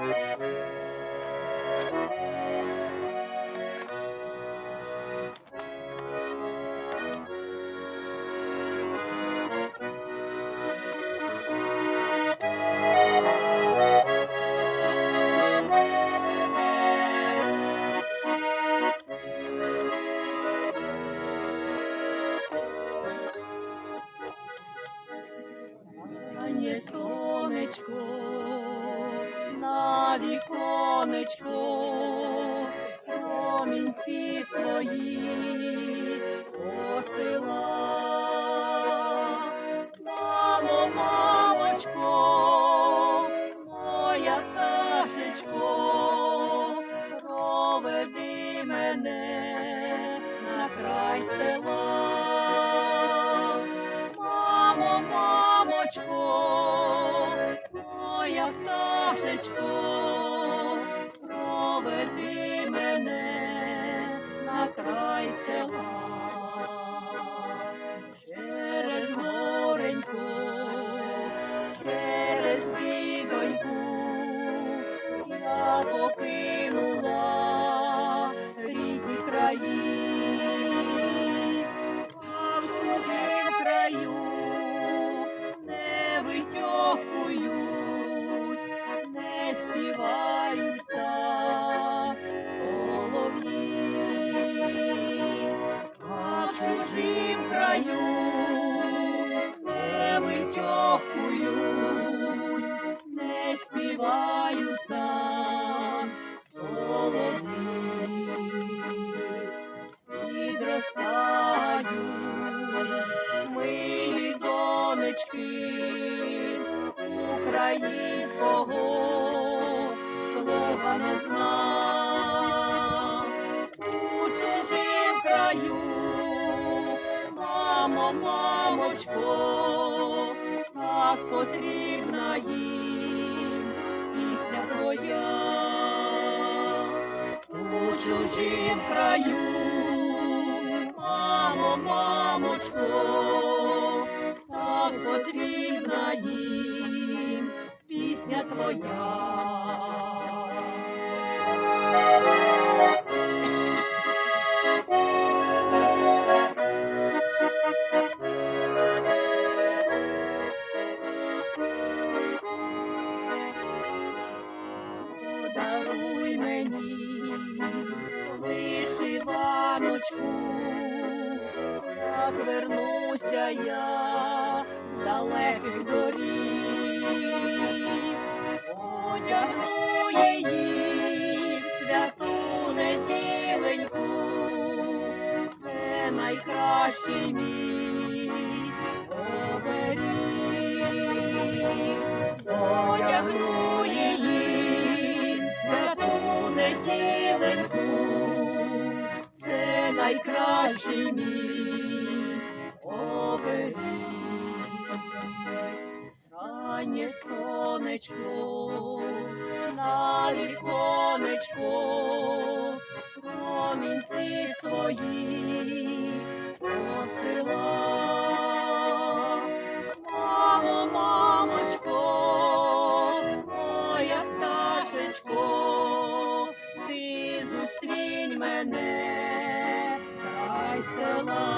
Раннє віконечко, промінці свої посила. Мамо, мамочко, моя пташечко, проведи мене на край села. Витьохують, не співають так солов'ї. А в чужим краю не витьохують, українського слова не зна. У чужим краю, мамо, мамочко, так потрібна їм пісня твоя у чужим краю, мамо, мамочко, пісня твоя. Подаруй мені вишиваночку, як вернуся я з далеких доріг, одягну її святу неділеньку, це найкращий мій оберіг. Одягну її святу неділеньку, це найкращий мій оберіг. Раннє віконечко, на віконечко, промінці свої посила. Мамо, моя пташечко, ти зустрінь мене, дай села.